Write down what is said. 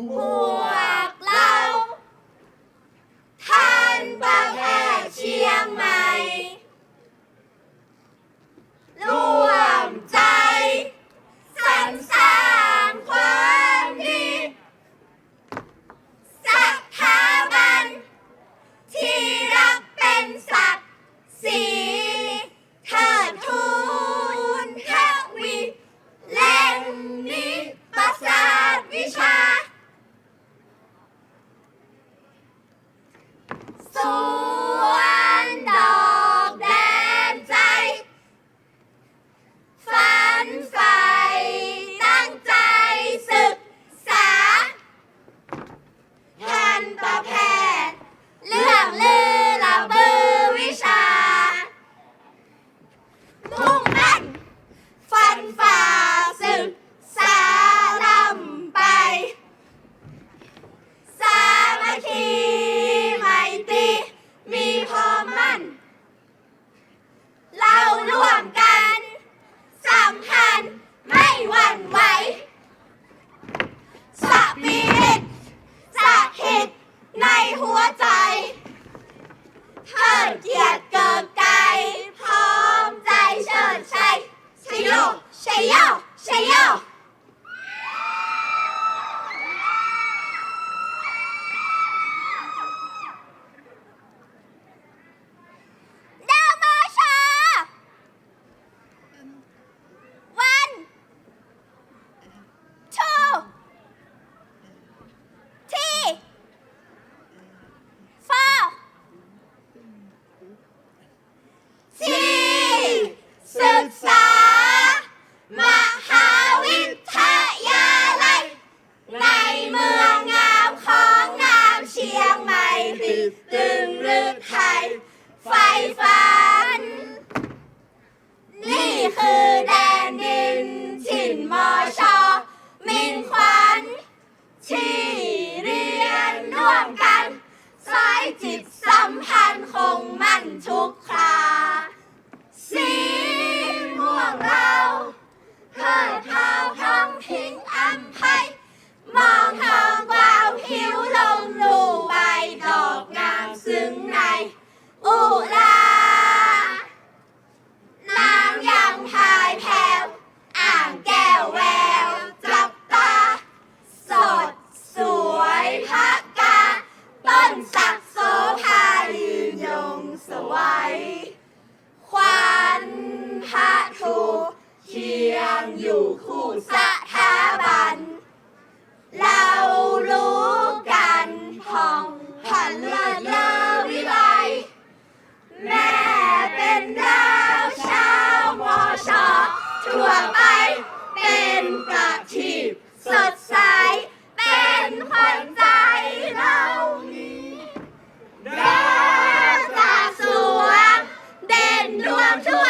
Whoa. Stop Yeah. ร่วมกัน สายจิตสัมพันธ์คงมั่นทุก 这我